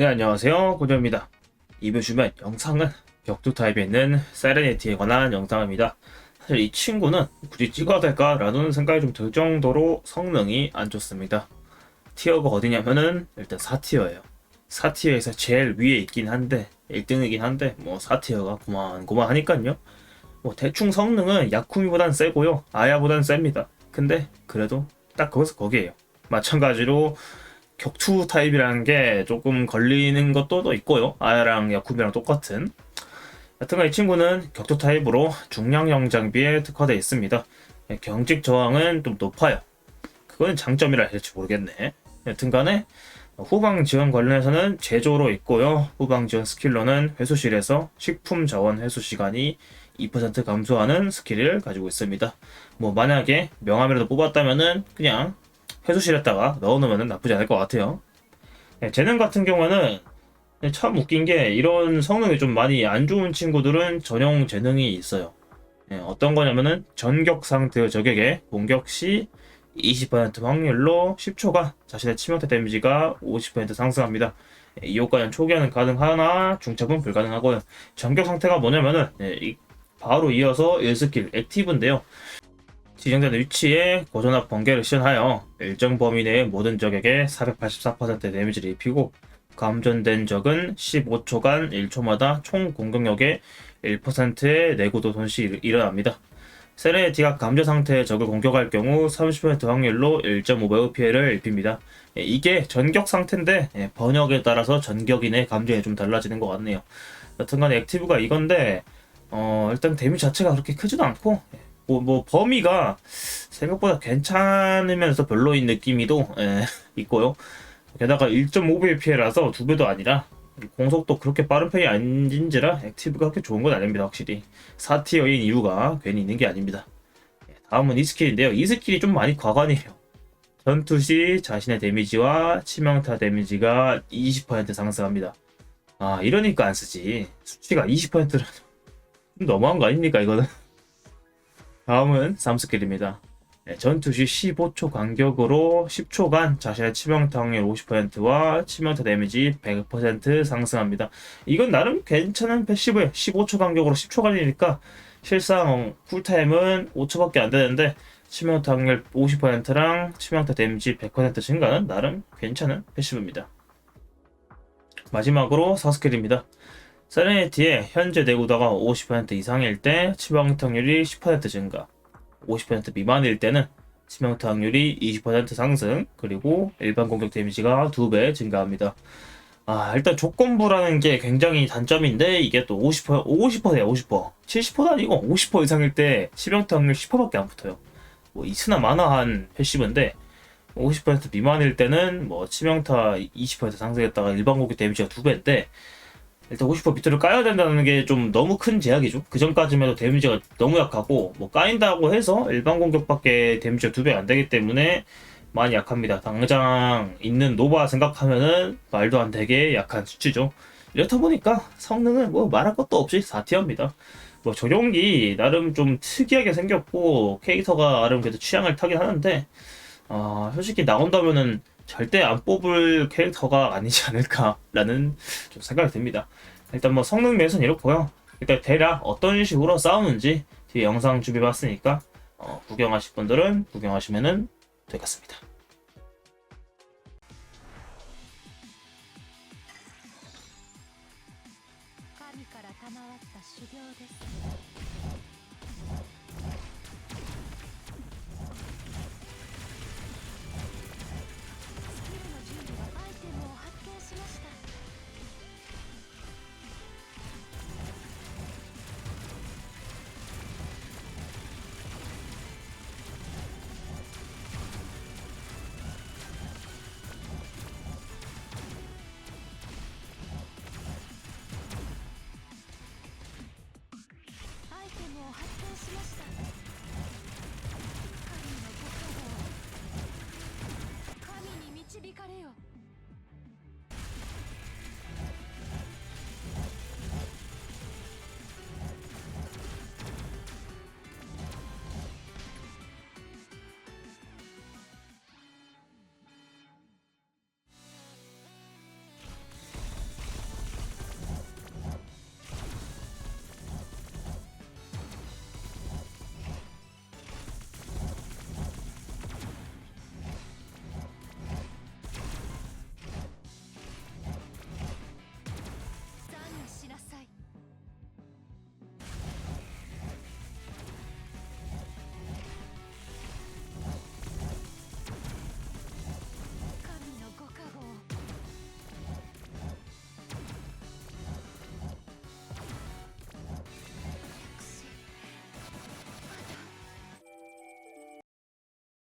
네 안녕하세요. 고조입니다. 이보시면 영상은 격투 타입에 있는 세레니티에 관한 영상입니다. 사실 이 친구는 굳이 찍어야 될까 라는 생각이 좀 들 정도로 성능이 안 좋습니다. 티어가 어디냐면은 일단 4티어예요. 4티어에서 제일 위에 있긴 한데 1등이긴 한데 뭐 4티어가 고만고만하니깐요. 뭐 대충 성능은 야쿠미보단 세고요. 아야보단 셉니다. 근데 그래도 딱 거기서 거기에요. 마찬가지로 격투 타입이라는 게 조금 걸리는 것도 또 있고요. 아야랑 야쿠비랑 똑같은. 여튼간 이 친구는 격투 타입으로 중량형 장비에 특화되어 있습니다. 예, 경직 저항은 좀 높아요. 그건 장점이라 될지 모르겠네. 여튼간에 후방 지원 관련해서는 제조로 있고요. 후방 지원 스킬로는 회수실에서 식품 자원 회수 시간이 2% 감소하는 스킬을 가지고 있습니다. 뭐 만약에 명함이라도 뽑았다면은 그냥 회수실에다가 넣어놓으면 나쁘지 않을 것 같아요. 네, 재능 같은 경우는 참 웃긴 게 이런 성능이 좀 많이 안 좋은 친구들은 전용 재능이 있어요. 네, 어떤 거냐면은 전격 상태의 적에게 공격 시 20% 확률로 10초간 자신의 치명타 데미지가 50% 상승합니다. 네, 이 효과는 초기화는 가능하나 중첩은 불가능하고요. 전격 상태가 뭐냐면은 네, 이- 바로 이어서 1스킬 액티브인데요. 지정된 위치에 고전압 번개를 시연하여 일정 범위 내의 모든 적에게 484% 데미지를 입히고 감전된 적은 15초간 1초마다 총 공격력의 1%의 내구도 손실이 일어납니다. 세레티가 감전 상태의 적을 공격할 경우 30% 확률로 1.5배의 피해를 입힙니다. 예, 이게 전격 상태인데 예, 번역에 따라서 전격인의 감정이 좀 달라지는 것 같네요. 여튼간 액티브가 이건데 어, 일단 데미지 자체가 그렇게 크지도 않고 예, 뭐, 뭐 범위가 생각보다 괜찮으면서 별로인 느낌이도 예, 있고요. 게다가 1.5배의 피해라서 두 배도 아니라 공속도 그렇게 빠른 편이 아닌지라 액티브가 그렇게 좋은 건 아닙니다. 확실히 4티어인 이유가 괜히 있는 게 아닙니다. 예, 다음은 이 스킬인데요. 이 스킬이 좀 많이 과관이에요. 전투 시 자신의 데미지와 치명타 데미지가 20% 상승합니다. 아 이러니까 안 쓰지. 수치가 20%라 좀 너무한 거 아닙니까 이거는? 다음은 3스킬입니다. 네, 전투 시 15초 간격으로 10초간 자신의 치명타 확률 50%와 치명타 데미지 100% 상승합니다. 이건 나름 괜찮은 패시브예요. 15초 간격으로 10초간이니까 실상 쿨타임은 5초밖에 안 되는데 치명타 확률 50%랑 치명타 데미지 100% 증가는 나름 괜찮은 패시브입니다. 마지막으로 4스킬입니다. 세레니티의 현재 내구도가 50% 이상일 때 치명타 확률이 10% 증가, 50% 미만일 때는 치명타 확률이 20% 상승, 그리고 일반 공격 데미지가 2배 증가합니다. 아, 일단 조건부라는 게 굉장히 단점인데 이게 또 50%, 50%예요, 50%. 70%도 아니고 50% 이상일 때 치명타 확률 10%밖에 안 붙어요. 뭐 이스나 마나 한 패시브인데 50% 미만일 때는 뭐 치명타 20% 상승했다가 일반 공격 데미지가 2배인데 일단 50% 밑으로 까야 된다는 게 좀 너무 큰 제약이죠. 그 전까지만 해도 데미지가 너무 약하고 뭐 까인다고 해서 일반 공격밖에 데미지가 두 배 안 되기 때문에 많이 약합니다. 당장 있는 노바 생각하면은 말도 안 되게 약한 수치죠. 이렇다 보니까 성능은 뭐 말할 것도 없이 4티어입니다. 뭐 조종기 나름 좀 특이하게 생겼고 캐릭터가 나름 그래도 취향을 타긴 하는데 어, 솔직히 나온다면은 절대 안 뽑을 캐릭터가 아니지 않을까라는 좀 생각이 듭니다. 일단 뭐 성능 면에서는 이렇고요. 일단 대략 어떤 식으로 싸우는지 뒤에 영상 준비해봤으니까 어, 구경하실 분들은 구경하시면은 되겠습니다. 神に導かれよ。